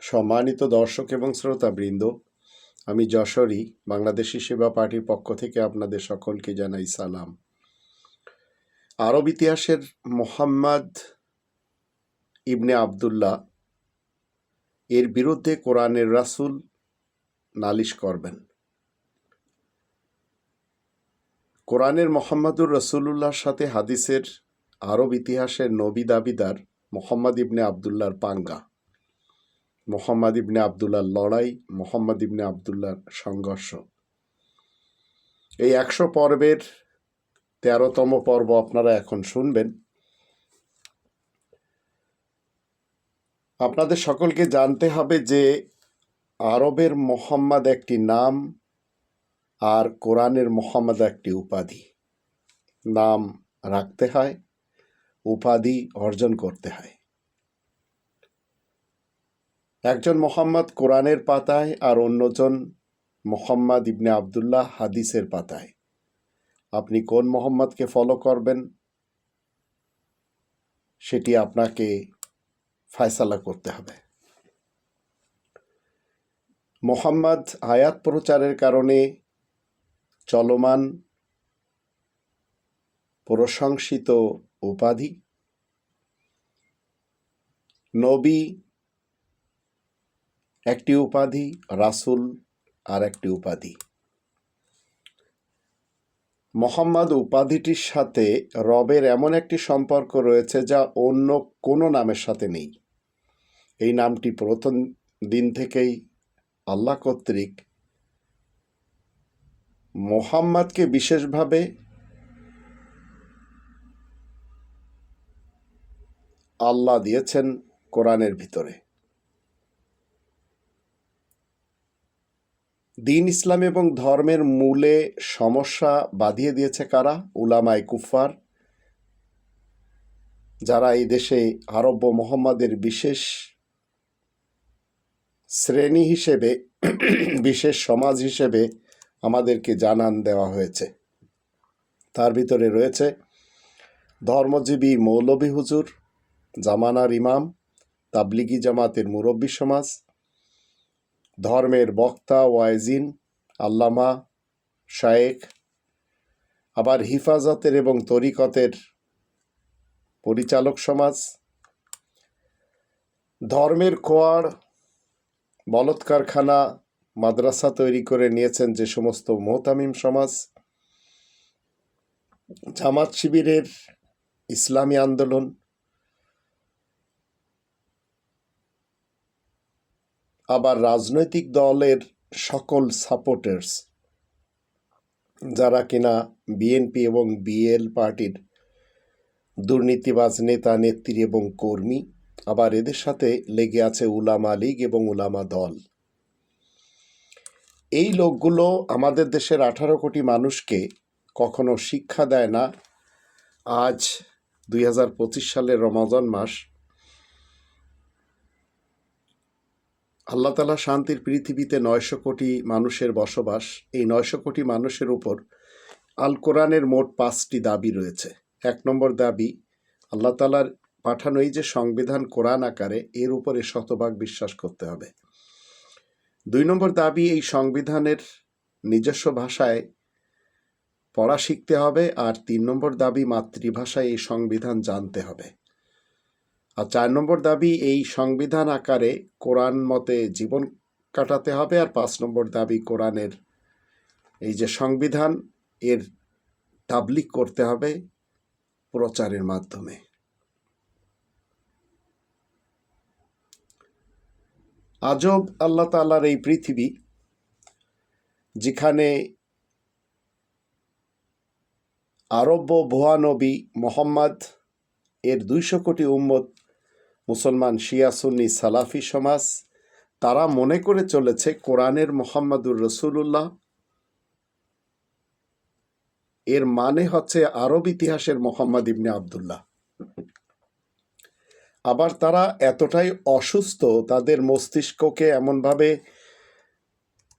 সম্মানিত দর্শক এবং শ্রোতাবৃন্দ, আমি যশোরী, বাংলাদেশি সেবা পার্টির পক্ষ থেকে আপনাদের সকলকে জানাই সালাম। আরব ইতিহাসের মোহাম্মদ ইবনে আবদুল্লাহ এর বিরুদ্ধে কোরআনের রাসূল নালিশ করবেন। কোরআনের মোহাম্মদুর রসুল্লাহর সাথে হাদিসের আরব ইতিহাসের নবী দাবিদার মোহাম্মদ ইবনে আবদুল্লার পাঙ্গা। মোহাম্মদ ইবনে আবদুল্লাহর লড়াই, মোহাম্মদ ইবনে আবদুল্লার সংঘর্ষ। এই একশো পর্বের তেরোতম পর্ব আপনারা এখন শুনবেন। আপনাদের সকলকে জানতে হবে যে আরবের মোহাম্মদ একটি নাম আর কোরআনের মোহাম্মদ একটি উপাধি। নাম রাখতে হয়, উপাধি অর্জন করতে হয়। একজন মোহাম্মদ কোরআনের পাতায় আর অন্যজন মোহাম্মদ ইবনে আবদুল্লাহ হাদিসের পাতায়। আপনি কোন মোহাম্মদকে ফলো করবেন? সেটি আপনাকে ফায়সালা করতে হবে। মোহাম্মদ আয়াত প্রচারের কারণে চলমান প্রশংসিত উপাধি নবী একটি উপাধি, রাসূল আর একটি উপাধি। মোহাম্মদ উপাধিটির সাথে রবের এমন একটি সম্পর্ক রয়েছে যা অন্য কোনো নামের সাথে নেই। এই নামটি প্রথম দিন থেকেই আল্লাহ কর্তৃক মোহাম্মদকে বিশেষভাবে আল্লাহ দিয়েছেন কোরআনের ভিতরে। দিন ইসলাম এবং ধর্মের মূলে সমস্যা বাঁধিয়ে দিয়েছে কারা? উলামায় কুফার যারা এই দেশে আরব্য মোহাম্মদের বিশেষ শ্রেণি হিসেবে, বিশেষ সমাজ হিসেবে আমাদেরকে জানান দেওয়া হয়েছে। তার ভিতরে রয়েছে ধর্মজীবী মৌলভী হুজুর, জামানার ইমাম, তাবলিগি জামাতের মুরব্বী সমাজ ধর্মের বক্তা, ওয়াইজিন, আল্লামা শায়েক আবার হিফাজতের এবং তরিকতের পরিচালক সমাজ। ধর্মের কোয়াড় বলৎকারখানা, মাদ্রাসা তৈরি করে নিয়েছেন যে সমস্ত মোহতামিম সমাজ। জামাত শিবিরের ইসলামী আন্দোলন আবার রাজনৈতিক দলের সকল সাপোর্টার্স যারা কিনা বিএনপি এবং বিএল পার্টির দুর্নীতিবাজ নেতা, নেত্রী এবং কর্মী, আবার এদের সাথে লেগে আছে উলামা লীগ এবং উলামা দল। এই লোকগুলো আমাদের দেশের আঠারো কোটি মানুষকে কখনো শিক্ষা দেয় না। আজ দুই হাজার পঁচিশ সালের রমাজান মাস আল্লাহ তালা শান্তির পৃথিবীতে নয়শো কোটি মানুষের বসবাস, এই নয়শো কোটি মানুষের উপর আল কোরআনের মোট পাঁচটি দাবি রয়েছে। এক নম্বর দাবি, আল্লাহ তালার পাঠানো এই যে সংবিধান কোরআন আকারে, এর উপরে শতভাগ বিশ্বাস করতে হবে। দুই নম্বর দাবি, এই সংবিধানের নিজস্ব ভাষায় পড়া শিখতে হবে। আর তিন নম্বর দাবি, মাতৃভাষায় এই সংবিধান জানতে হবে। আর চার নম্বর দাবি, এই সংবিধান আকারে কোরআন মতে জীবন কাটাতে হবে। আর পাঁচ নম্বর দাবি, কোরআনের এই যে সংবিধান, এর তাবলিক করতে হবে প্রচারের মাধ্যমে। আজব আল্লাহ তাল্লার এই পৃথিবী, যেখানে আরব্য ভুয়া নবী মোহাম্মদ এর দুইশো কোটি উম্মত মুসলমান শিয়া, সুন্নি, সালাফি সমাজ, তারা মনে করে চলেছে কোরআনের মোহাম্মদুর রসুল্লাহ এর মানে হচ্ছে আরব ইতিহাসের মোহাম্মদ ইবনে আবদুল্লাহ। আবার তারা এতটাই অসুস্থ, তাদের মস্তিষ্ককে এমনভাবে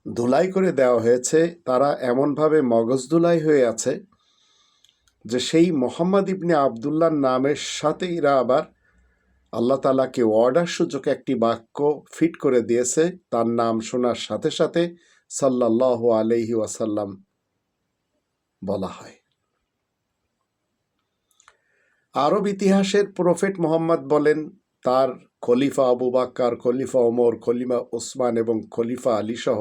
ধুলাই করে দেওয়া হয়েছে, তারা এমনভাবে মগজ ধুলাই হয়ে আছে যে সেই মোহাম্মদ ইবনে আবদুল্লার নামের সাথে এরা আবার আল্লাহ তালাকে অর্ডার সূচক একটি বাক্য ফিট করে দিয়েছে। তার নাম শোনার সাথে সাথে সাল্লাহ আলহি ওয়াসাল্লাম বলা হয়। আরব ইতিহাসের প্রফেট মোহাম্মদ বলেন, তার খলিফা আবু বাক্কার, খলিফা ওমর খলিফা ওসমান এবং খলিফা আলী সহ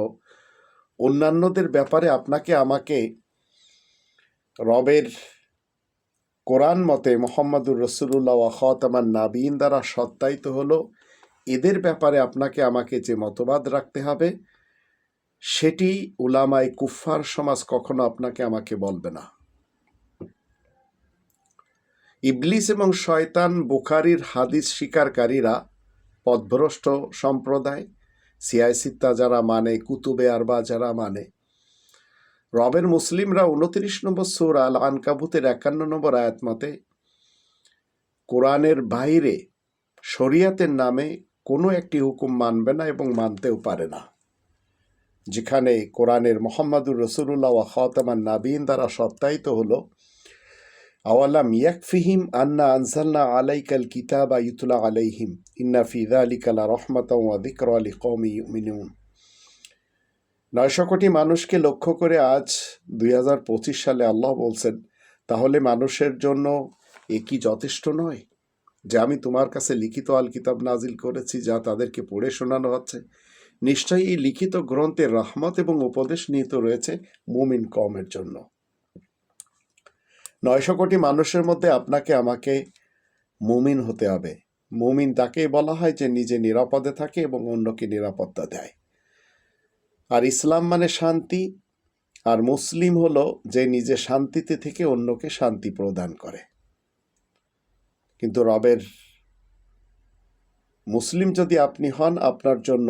অন্যান্যদের ব্যাপারে আপনাকে আমাকে রবের কোরআন মতে মোহাম্মদুর রসুল্লাহ খতামান নাবিন দ্বারা সত্যায়িত হলো। এদের ব্যাপারে আপনাকে আমাকে যে মতবাদ রাখতে হবে, সেটি উলামায় কুফফার সমাজ কখনো আপনাকে আমাকে বলবে না। ইবলিস এবং শয়তান বুখারির হাদিস শিকারকারীরা পথভ্রষ্ট সম্প্রদায় সিয়াইসিত্তা যারা মানে কুতুবে আরবা যারা মানে রবের মুসলিমরা উনত্রিশ নম্বর সুর আল আনকাবুতের একান্ন নম্বর আয়াত মতে, কোরআনের বাইরে শরিয়াতের নামে কোনো একটি হুকুম মানবে না এবং মানতেও পারে না। যেখানে কোরআনের মোহাম্মদুর রসুল্লাহ খতামান নাবিন দ্বারা সত্যায়িত হলো, আওয়ালাম ইয়াকফিহিম আন্না আনসাল্না আলাইকাল কিতাবা ইতুলা আলাইহিম, ইন্না ফিদা আলিকালা রহমতা দিকর আলী কৌমি ইউমিনুন। নয়শো কোটি মানুষকে লক্ষ্য করে আজ দুই হাজার পঁচিশ সালে আল্লাহ বলছেন, তাহলে মানুষের জন্য এ কি যথেষ্ট নয় যে আমি তোমার কাছে লিখিত আল কিতাব নাজিল করেছি যা তাদেরকে পড়ে শোনানো হচ্ছে? নিশ্চয়ই এই লিখিত গ্রন্থের রহমত এবং উপদেশ নিহিত রয়েছে মুমিন কমের জন্য। নয়শো কোটি মানুষের মধ্যে আপনাকে আমাকে মুমিন হতে হবে। মুমিন তাকেই বলা হয় যে নিজে নিরাপদে থাকে এবং অন্যকে নিরাপত্তা দেয়। আর ইসলাম মানে শান্তি, আর মুসলিম হলো যে নিজে শান্তিতে থেকে অন্যকে শান্তি প্রদান করে। কিন্তু রবের মুসলিম যদি আপনি হন, আপনার জন্য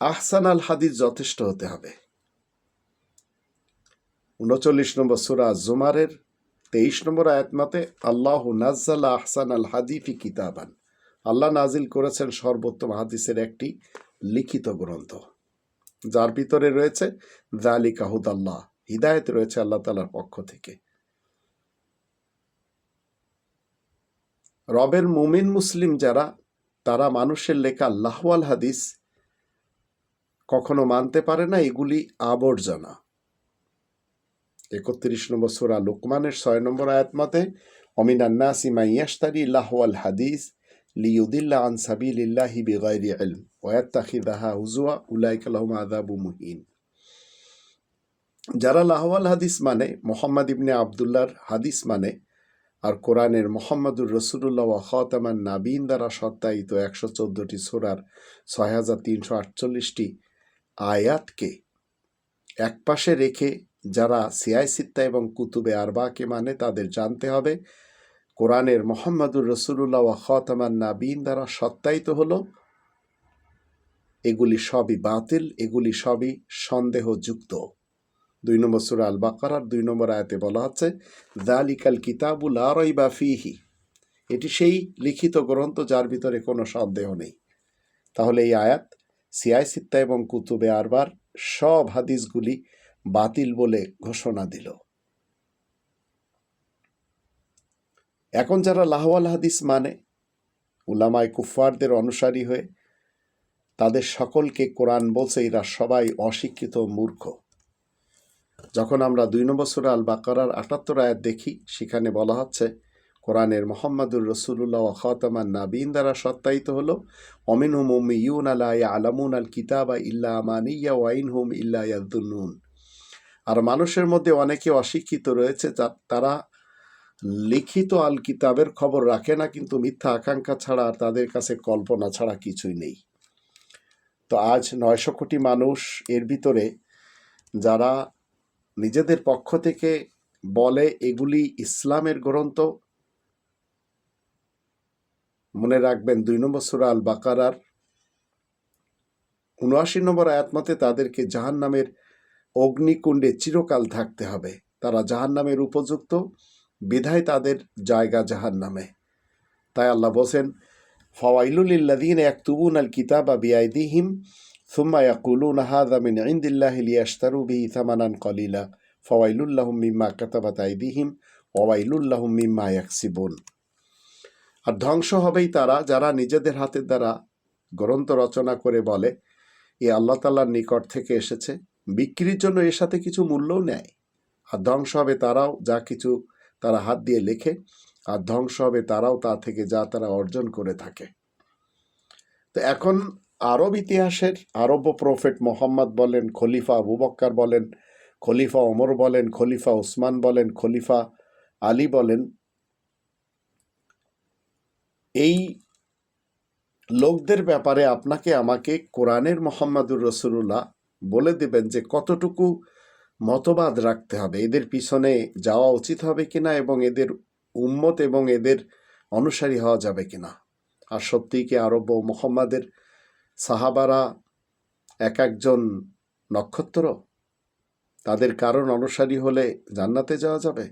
আহসান আল হাদিস যথেষ্ট হতে হবে। উনচল্লিশ নম্বর সুরা জুমারের তেইশ নম্বর আয়াত মতে, আল্লাহ নাজ্জাল আহসান আল হাদিফি কিতাবান। আল্লাহ নাজিল করেছেন সর্বোত্তম হাদিসের একটি লিখিত গ্রন্থ। যার ভিতরে রয়েছে জালিকা হুদাল্লাহ, হিদায়ত রয়েছে আল্লাহ তালার পক্ষ থেকে। রবের মুমিন মুসলিম যারা, তারা মানুষের লেখা লাহওয়াল হাদিস কখনো মানতে পারে না, এগুলি আবর্জনা। একত্রিশ নম্বর সুরা লোকমানের ছয় নম্বর আয়াত মতে অমিনান্নাসি মাইয়াস্তারি লাহওয়াল হাদিস লিউদিল্লা আন সাবিলিল্লাহি বিগাইরি ইলম ওয়াত্তাখিদাহা হুজুয়া উলাইকা লাহুম আযাবু মুহিন যারা লাহওয়াল হাদিস মানে মোহাম্মদ ইবনে আবদুল্লাহর হাদিস মানে আর কোরআনের মোহাম্মদুর রসুল্লাহ খতামান নাবিন দ্বারা সত্যায়িত একশো চোদ্দটি সোরার ছয় হাজার তিনশো আটচল্লিশটি আয়াতকে একপাশে রেখে যারা সিয়াই সিত্তা এবং কুতুবে আরবাকে মানে তাদের জানতে হবে কোরআনের মোহাম্মদুর রসুল্লাহ খতামান নাবিন দ্বারা সত্যায়িত হলো, এগুলি সবই বাতিল, এগুলি সবই সন্দেহযুক্ত। দুই নম্বর সুরা আল বাকারার দুই নম্বর আয়াতে বলা হচ্ছে দালিকাল কিতাবুল আরই বা ফিহি এটি সেই লিখিত গ্রন্থ যার ভিতরে কোনো সন্দেহ নেই। তাহলে এই আয়াত সিয়াই সিত্তা এবং কুতুবে আরবার সব হাদিসগুলি বাতিল বলে ঘোষণা দিল। এখন যারা লাহওয়াল হাদিস মানে উলামায় কুফারদের অনুসারী হয়ে, তাদের সকলকে কোরআন বলছে, এরা সবাই অশিক্ষিত মূর্খ। যখন আমরা দুই নম্বর সুরা আল বাকারার আটাত্তর আয়াত দেখি, সেখানে বলা হচ্ছে, কোরআনের মোহাম্মদুর রসুল্লাহ খতামান নাবিন দ্বারা সত্যায়িত হল অমিন হুম উম ইউন আলা আলামুন আল কিতাবা ইল্লা আমানিয়া ওয়াইন হুম ইল্লা ইয়াদুন্নুন। আর মানুষের মধ্যে অনেকে অশিক্ষিত রয়েছে তারা লিখিত আল কিতাবের খবর রাখে না, কিন্তু মিথ্যা আকাঙ্ক্ষা ছাড়া আর তাদের কাছে কল্পনা ছাড়া কিছুই নেই। তো আজ নয়শো কোটি মানুষ এর ভিতরে যারা নিজেদের পক্ষ থেকে বলে এগুলি ইসলামের গ্রন্থ, মনে রাখবেন দুই নম্বর সুরা আল বাকারার উনআশি নম্বর আয়াতমতে তাদেরকে জাহান নামের অগ্নিকুণ্ডে চিরকাল থাকতে হবে। তারা জাহান নামের উপযুক্ত বিধায় তাদের জায়গা জাহান নামে তাই আল্লাহ বলছেন ফওয়াইলুলিল্লাদিন একতুবুন আল কিতাবা বিআইদিহিম, সুম্মা ইয়াকুলুন হাযা মিন ইনদিল্লাহি লিয়াশতারু বিহি থামানান কলিলা। ফওয়াইলুল্লাহুম মিম্মা কাতাবাত আইদিহিম ওয়াইলুল্লাহুম মিম্মা ইয়াকসিবুন। আর ধ্বংস হবেই তারা যারা নিজেদের হাতের দ্বারা গ্রন্থ রচনা করে বলে, এ আল্লাহ তাল্লার নিকট থেকে এসেছে, বিক্রির জন্য এর সাথে কিছু মূল্যও নেয়। আর ধ্বংস হবে তারাও যা কিছু তারা হাত দিয়ে লেখে আর ধ্বংস হবে তারাও তা থেকে যা তারা অর্জন করে থাকে। তো এখন আরব ইতিহাসের আরব প্রফেট মোহাম্মদ বলেন, খলিফা আবু বক্কার বলেন, খলিফা ওমর বলেন, খলিফা ওসমান বলেন, খলিফা আলী বলেন। এই লোকদের ব্যাপারে আপনাকে আমাকে কোরআনের মোহাম্মদুর রসুল্লাহ বলে দেবেন যে কতটুকু মতবাদ রাখতে হবে। এদের পিছনে যাওয়া উচিত হবে কিনা এবং এদের উম্মত এবং এদের অনুসারী হওয়া যাবে কিনা? আর সত্যিই কি আরব মোহাম্মদের সাহাবারা এক একজন নক্ষত্র? তাদের কারণ অনুসারী হলে জান্নাতে যাওয়া যাবে?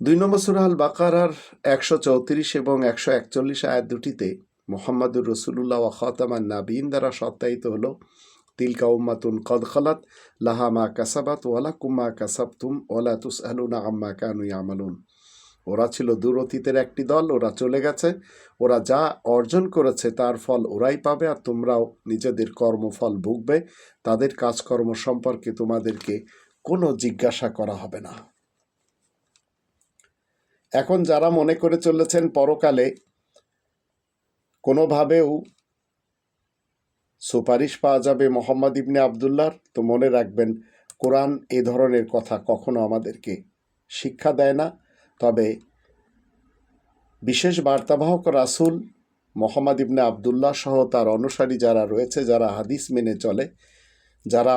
দুই নম্বর সুরাহাল বাকারার একশো চৌত্রিশ এবং একশো একচল্লিশ আয়াত দুটিতে মোহাম্মদুর রসুল্লাহ খতামান নাবিন দ্বারা সত্যায়িত হলো তিলকা উম্মাতুন কদ খলাত লাহা মা কাসাবাত ওয়ালা কুম্মা কাসাবতুম ওয়ালা তুস আলুনা আম্মা কানু ইয়ামালুন ওরা ছিল দূর অতীতের একটি দল, ওরা চলে গেছে। ওরা যা অর্জন করেছে তার ফল ওরাই পাবে আর তোমরাও নিজেদের কর্মফল ভুগবে। তাদের কাজকর্ম সম্পর্কে তোমাদেরকে কোনো জিজ্ঞাসা করা হবে না। এখন যারা মনে করে চলেছেন, পরকালে কোনোভাবেও সুপারিশ পাওয়া যাবে মোহাম্মদ ইবনে আবদুল্লার তো মনে রাখবেন, কোরআন এ ধরনের কথা কখনো আমাদেরকে শিক্ষা দেয় না। তবে বিশেষ বার্তাবাহক রাসুল মোহাম্মদ ইবনে আবদুল্লাহ সহ তার অনুসারী যারা রয়েছে, যারা হাদিস মেনে চলে, যারা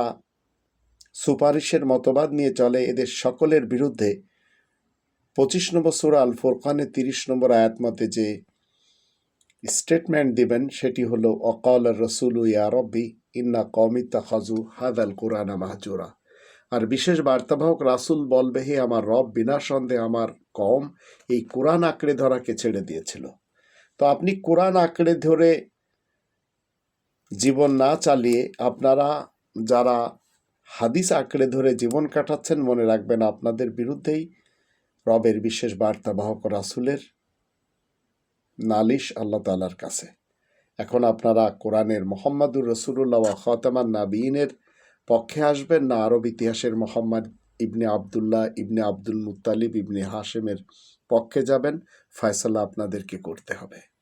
সুপারিশের মতবাদ নিয়ে চলে, এদের সকলের বিরুদ্ধে পঁচিশ নম্বর সুরা আল ফোরকানের তিরিশ নম্বর আয়াত মতে যে স্টেটমেন্ট দিবেন, সেটি হলো, অকাল রসুল ইয়া রব্বি, ইন্না কমিতা খাজু হাদ আল কোরআনা মাহজুরা। আর বিশেষ বার্তাবাহক, রাসুল বলবে, হে আমার রব, বিনা সন্দেহে আমার কম এই কোরআন আঁকড়ে ধরাকে ছেড়ে দিয়েছিল। তো আপনি কোরআন আঁকড়ে ধরে জীবন না চালিয়ে আপনারা যারা হাদিস আঁকড়ে ধরে জীবন কাটাচ্ছেন, মনে রাখবেন আপনাদের বিরুদ্ধেই রবের বিশেষ বার্তাবাহক, রাসুলের নালিশ আল্লাহ তালার কাছে। এখন আপনারা কোরআনের মোহাম্মদুর রসুল্লাহ খতামান নাবিনের পক্ষে আসবেন না আরব ইতিহাসের মোহাম্মদ ইবনে আবদুল্লাহ ইবনে আব্দুল মুতালিব ইবনে হাশেমের পক্ষে যাবেন। ফয়সালা আপনাদেরকে করতে হবে।